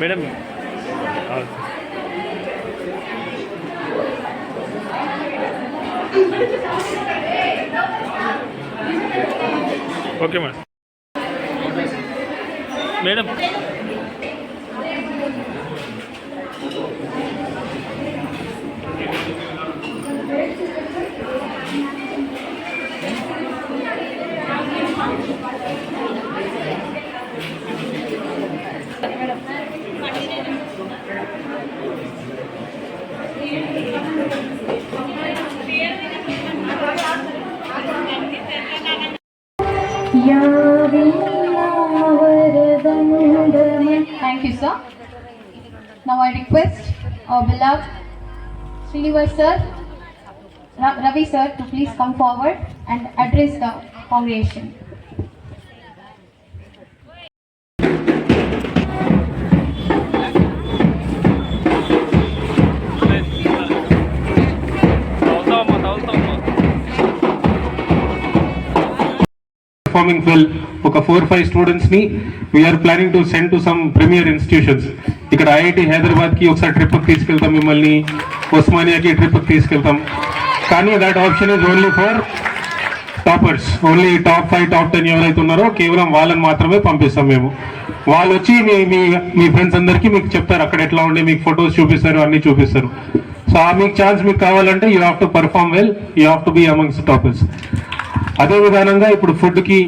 Madam okay madam. Madam Thank you, sir. Now I request our beloved Srinivas sir, Ra- Ravi sir to please come forward and address the congregation. Performing well ఒక four five స్టూడెంట్స్ని we are planning to send to some premier institutions ఇక్కడ IIT హైదరాబాద్కి ఒకసారి ట్రిప్కి తీసుకెళ్తాం మిమ్మల్ని ఉస్మానియాకి ట్రిప్కి తీసుకెళ్తాం. కానీ that option is only for toppers only top five top ten ఎవరైతే ఉన్నారో కేవలం వాళ్ళని మాత్రమే పంపిస్తాం మేము. వాళ్ళు వచ్చి మీ మీ మీ ఫ్రెండ్స్ అందరికీ మీకు చెప్తారు అక్కడ ఎట్లా ఉండే మీకు ఫొటోస్ చూపిస్తారు అన్ని చూపిస్తారు. సో ఆ మీకు ఛాన్స్ మీకు కావాలంటే you have to perform well you have to be amongst toppers అదే విధానంగా ఇప్పుడు ఫుడ్కి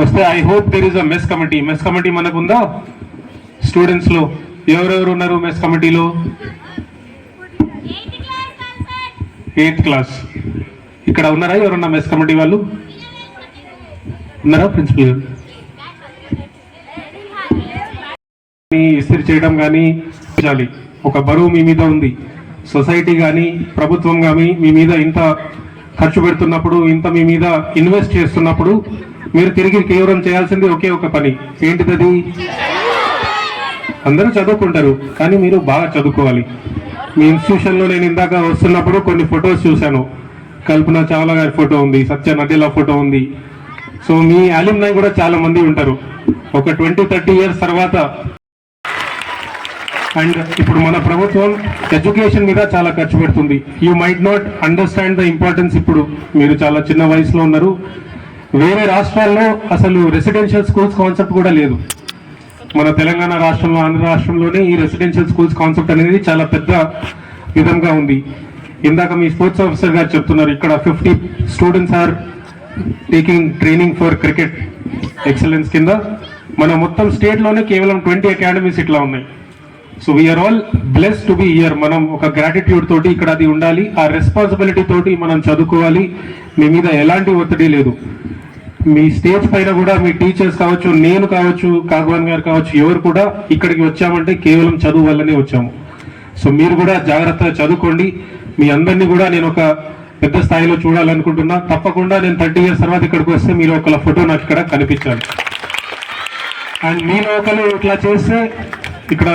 వస్తే I hope there is a mess committee mess committee మనకు ఉందా స్టూడెంట్స్లో ఎవరెవరు ఉన్నారు మెస్ కమిటీలో ఎయిత్ క్లాస్ ఇక్కడ ఉన్నారా? ఎవరన్నా మెస్ కమిటీ వాళ్ళు? ఉన్నారా ప్రిన్సిపల్ గారు ఇస్త్రీ చేయడం కానీ చాలి ఒక బరువు మీ మీద ఉంది. సొసైటీ కానీ ప్రభుత్వం కానీ మీ మీద ఇంత ఖర్చు పెడుతున్నప్పుడు ఇంత మీ మీద ఇన్వెస్ట్ చేస్తున్నప్పుడు మీరు తిరిగి కేవలం చేయాల్సింది ఒకే ఒక పని. ఏంటిది అందరూ చదువుకుంటారు కానీ మీరు బాగా చదువుకోవాలి. మీ ఇన్స్టిట్యూషన్లో నేను ఇందాక వస్తున్నప్పుడు కొన్ని ఫొటోస్ చూశాను. కల్పన చావ్లా గారి ఫోటో ఉంది సత్య నదేలా ఫోటో ఉంది. సో మీ అలిమ్నాయ్ కూడా చాలా మంది ఉంటారు. ఒక ట్వంటీ థర్టీ ఇయర్స్ తర్వాత అండ్ ఇప్పుడు మన ప్రభుత్వం ఎడ్యుకేషన్ మీద చాలా ఖర్చు పెడుతుంది. You might not understand the importance ఇప్పుడు మీరు చాలా చిన్న వయసులో ఉన్నారు. వేరే రాష్ట్రాల్లో అసలు రెసిడెన్షియల్ స్కూల్స్ కాన్సెప్ట్ కూడా లేదు. మన తెలంగాణ రాష్ట్రంలో ఆంధ్ర రాష్ట్రంలోనే ఈ రెసిడెన్షియల్ స్కూల్స్ కాన్సెప్ట్ అనేది చాలా పెద్ద విధంగా ఉంది. ఇందాక మీ స్పోర్ట్స్ ఆఫీసర్ గారు చెప్తున్నారు ఇక్కడ fifty students are taking training for cricket excellence కింద. మన మొత్తం స్టేట్లోనే కేవలం ట్వంటీ అకాడమీస్ ఇట్లా ఉన్నాయి. So we are all bless to be here మనం ఒక గ్రాటిట్యూడ్ తోటి ఇక్కడ అది ఉండాలి. ఆ రెస్పాన్సిబిలిటీ తోటి మనం చదువుకోవాలి. మీ మీద ఎలాంటి ఒత్తిడి లేదు. మీ స్టేజ్ పైన కూడా మీ టీచర్స్ కావచ్చు నేను కావచ్చు కాగవాన్ గారు కావచ్చు ఎవరు కూడా ఇక్కడికి వచ్చామంటే కేవలం చదువు వల్లనే వచ్చాము. సో మీరు కూడా జాగ్రత్తగా చదువుకోండి. మీ అందరినీ కూడా నేను ఒక పెద్ద స్థాయిలో చూడాలనుకుంటున్నా. తప్పకుండా నేను థర్టీ ఇయర్స్ తర్వాత ఇక్కడికి వస్తే మీరు ఒకళ్ళ ఫోటో నాకు ఇక్కడ కనిపించాలి. అండ్ మీరు ఒకరు ఇట్లా చేస్తే ఇక్కడ